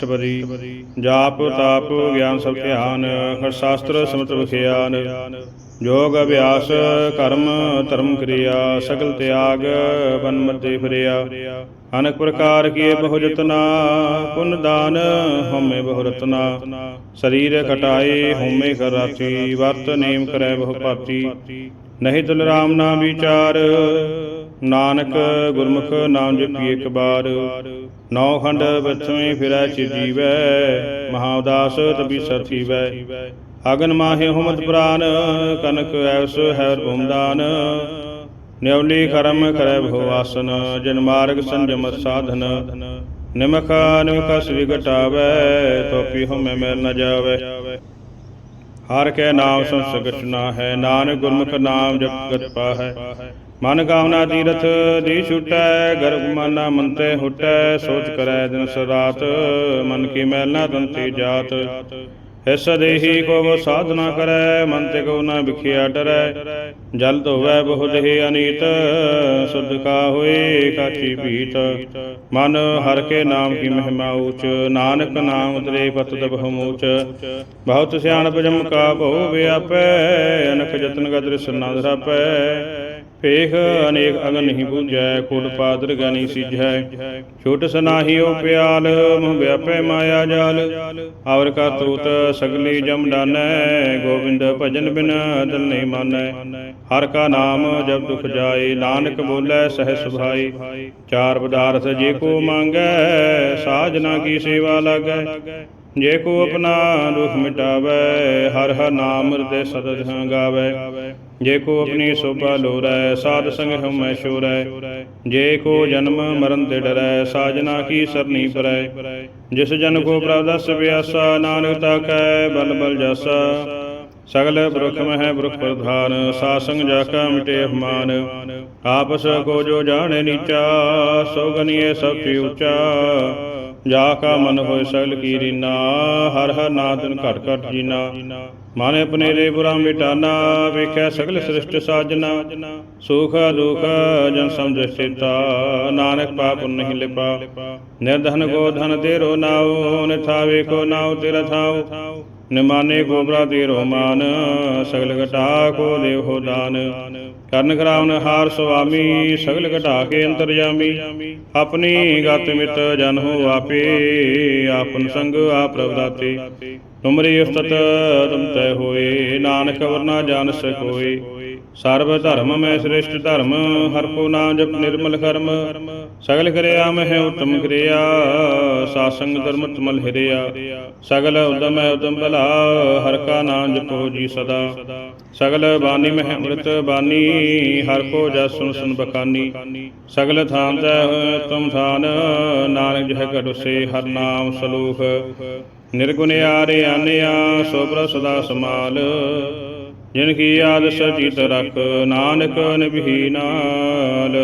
ਅਸ਼ਟਪਦੀ ਜਾਪ, ਤਾਪ, ਗਿਆਨ ਸਭ ਧਿਆਨ ਹਰ ਸ਼ਾਸਤਰ ਸਮਤ ਵਿਖਿਆਨ, ਜੋਗ ਅਭਿਆਸ, ਕਰਮ, ਧਰਮ ਕਿਰਿਆ, ਸਗਲ ਤਿਆਗ ਬਨ ਮਤੇ ਅਨੇਕ ਪ੍ਰਕਾਰ ਕੀਏ ਬਹੁ ਜਤਨਾ ਪੁੰਨ ਦਾਨ ਹਉਮੈ ਬਹੁ ਰਤਨਾ। ਸਰੀਰ ਕਟਾਏ ਹਉਮੈ ਕਰ ਰਾਤੀ ਵਰਤ ਨੇਮ ਕਰੈ ਬਹੁ ਪਾਤੀ ਨਹੀਂ ਤੁਲ ਰਾਮ ਨਾਮ ਵਿਚਾਰ ਨਾਨਕ ਗੁਰਮੁਖ ਨਾਮ ਜਪੀ ਇੱਕ ਬਾਰ ਨੌ ਖੰਡ ਵਿਛਵੇਂ ਫਿਰੈ ਚਿ ਜੀਵੈ। ਮਹਾਉਦਾਸ ਤਬੀ ਸਥੀਵੈ ਅਗਨ ਮਾਹੇ ਹੁਮਤ ਪ੍ਰਾਨ, ਕਨਕ ਐਸ ਹੈ ਭੂਮਦਾਨ ਨਿਉਲੀ ਕਰਮ ਕਰੈ ਭੋ ਆਸਨ, ਜਨ ਮਾਰਗ ਸੰਜਮ ਸਾਧਨ। ਨਿਮਖ ਨਿਮਖ ਸ੍ਰੀ ਘਟਾਵੈ ਤੋਪੀ ਹਉਮੈ ਮੈਲ ਨ ਜਾਵੈ। ਹਰ ਕੈ ਨਾਮ ਸੰਸਗਤ ਨਾ ਹੈ ਨਾਨਕ ਗੁਰਮੁਖ ਨਾਮ ਜਪ ਗਤ ਪਾਹੈ ਮਨ ਕਾਮਨਾ ਤੀਰਥ ਦੀ ਛੁਟੈ, ਗਰਭ ਮਨਾ ਮੰਤੇ ਹੁਟੈ, ਸੋਚ ਕਰੈ ਦਿਨ ਸਰਾਤ ਮਨ ਕੀ ਮੈਲ ਨਾ ਤੰਤੀ ਜਾਤ। ਇਸ ਦੇਹੀ ਕੋ ਵ ਸਾਧਨਾ ਕਰੈ, ਮਨ ਤੇ ਕੋ ਨਾ ਵਿਖਿਆ ਡਰੈ। ਜਲ ਧੋਵੈ ਬਹੁਤ ਹੀ ਅਨੀਤ, ਸੁਧ ਕਾ ਹੋਏ ਕਾਚੀ ਭੀਤ। ਮਨ ਹਰ ਕੇ ਨਾਮ ਕੀ ਮਹਿਮਾ ਊਚ, ਨਾਨਕ ਨਾਮ ਉਤਰੇ ਪਤ ਦਬ ਹਮੂਚ। ਬਹੁਤ ਸਿਆਣਪ ਜਮ ਕਾ ਭਉ ਵਿਆਪੈ ਅਨਕ ਜਤਨ ਗਦਰ ਸੁਨਾ ਧਰਾਪੈ ਫੇਖ ਅਨੇਕ ਅਗਨ ਨਹੀਂ ਬੂਝੈ ਕੋਟ ਪਾਦਰ ਗਨੀ ਸਿਝੈ। ਛੋਟ ਸਨਾਹੀਓ ਪਿਆਲ ਮਹ ਵਿਆਪੈ ਮਾਇਆ ਜਾਲ। ਆਵਰ ਕਾ ਤੂਤ ਸਗਲੀ ਜਮ ਡਾਨੈ ਗੋਬਿੰਦ ਭਜਨ ਬਿਨ ਦਿਲ ਨਹੀਂ ਮਾਨੈ। ਹਰ ਕਾ ਨਾਮ ਜਬ ਦੁਖ ਜਾਏ ਨਾਨਕ ਬੋਲੇ ਸਹਿ ਸੁਭਾਈ। ਚਾਰ ਪਦਾਰਥ ਜੇ ਕੋ ਮੰਗੈ ਸਾਜਨਾ ਕੀ ਸੇਵਾ ਲਾਗੈ। ਜੇ ਕੋ ਆਪਣਾ ਦੁਖ ਮਿਟਾਵੇ ਹਰ ਹਰ ਨਾਮ ਹਿਰਦੇ ਸਤਿ ਸੰਗਾਵੇ। ਜੇ ਕੋ ਆਪਣੀ ਸੋਭਾ ਲੋਰੈ ਸਾਧ ਸੰਗ ਹਮੈ ਸ਼ੋਰੈ ਜੇ ਕੋ ਜਨਮ ਮਰਨ ਤੇ ਡਰੈ ਸਾਜਨਾ ਕੀ ਸਰਨੀ ਪਰੈ। ਜਿਸ ਜਨ ਕੋ ਪ੍ਰਭ ਦਸ ਵਿਆਸਾ ਨਾਨਕ ਤਾਕੈ ਬਲ ਬਲ ਜਾਸਾ। ਸਗਲ ਬ੍ਰਖ ਮਹਿ ਬ੍ਰਖ ਪ੍ਰਧਾਨ ਸਾ ਸੰਗ ਜਾ ਕਾ ਮਿਟੇ ਅਪਮਾਨ। ਆਪਸ ਕੋ ਜੋ ਜਾਣੇ ਨੀਚਾ ਸੋ ਗਨੀਏ ਸਭ ਤੇ ਉੱਚਾ। ਜਾ ਕਾ ਮਨ ਹੋਏ ਸਗਲ ਕੀ ਰੀਨਾ ਹਰ ਹਰ ਨਾਦਨ ਘਟ ਘਟ ਜੀਨਾ। ਮਨ ਆਪਣੇ ਦੇ ਬੁਰਾ ਮਿਟਾਨਾ ਵੇਖਿਆ ਸਗਲ ਸ੍ਰਿਸ਼ਟ ਸਾਜਨਾ। ਸੁਖ ਦੁਖ ਜਨ ਸਮਝ ਸੇਤਾ ਨਾਨਕ ਪਾਪ ਨਹੀਂ ਲਿਪਾ। ਨਿਰਧਨ ਕੋ ਧਨ ਤੇਰੋ ਨਾਉ, ਨਿਥਾਵੇ ਕੋ ਨਾਉ ਤੇਰਾ ਥਾਉ। ਨਿਮਾਨੇ ਕੋ ਬਰਾ ਤੇਰੋ ਮਾਨ, ਸਗਲ ਘਟਾ ਕੋ ਦੇਵੋ ਦਾਨ। ਕਰਨ ਕਰਾਵਨ ਹਾਰ ਸੁਆਮੀ, ਸਗਲ ਘਟਾ ਕੇ ਅੰਤਰਜਾਮੀ ਆਪਣੀ ਗਤ ਮਿਤ ਜਨ ਹੋ ਆਪੇ, ਆਪਨ ਸੰਗ ਆਪ ਪ੍ਰਭ ਦਾਤੇ। ਤੁਮਰੀ ਉਸਤਤ ਤੁਮ ਤੈ ਹੋਏ, ਨਾਨਕ ਵਰਨਾ ਜਾਣ ਸਕੋਏ। ਸਰਬ ਧਰਮ ਮੈਂ ਸ੍ਰੇਸ਼ਟ ਧਰਮ, ਹਰ ਕੋ ਨਾਮ ਜਪ ਨਿਰਮਲ ਕਰਮ। ਸਗਲ ਕਰਿਆ ਮਹਿ ਉਤਮ ਕਰਿਆ ਸਾਸੰਗ ਧਰਮ ਤੁਮਲ ਹਿਰਿਆ। ਸਗਲ ਉਦਮ ਹੈ ਉਦਮ ਭਲਾ, ਹਰ ਕਾ ਨਾਮ ਜਪੋ ਜੀ ਸਦਾ। ਸਗਲ ਬਾਣੀ ਮਹਿ ਅੰਮ੍ਰਿਤ ਬਾਣੀ ਹਰ ਕੋ ਜਸ ਸੁਨ ਸੁਨ ਬਖਾਨੀ। ਸਗਲ ਥਾਨ ਤੈ ਤੁਮ ਥਾਨ, ਨਾਨਕ ਜਹ ਘਟੁਸੇ ਹਰ ਨਾਮ ਸਲੂਖ ਨਿਰਗੁਣ ਆਰੇ ਆਨਿਆ ਸੋਬਰ ਸਦਾ ਸਮਾਲ ਜਿਨ ਕੀ ਆਦ ਸਚਿਤ ਰਖ ਨਾਨਕ ਨਿਭੀ ਨਾਲ।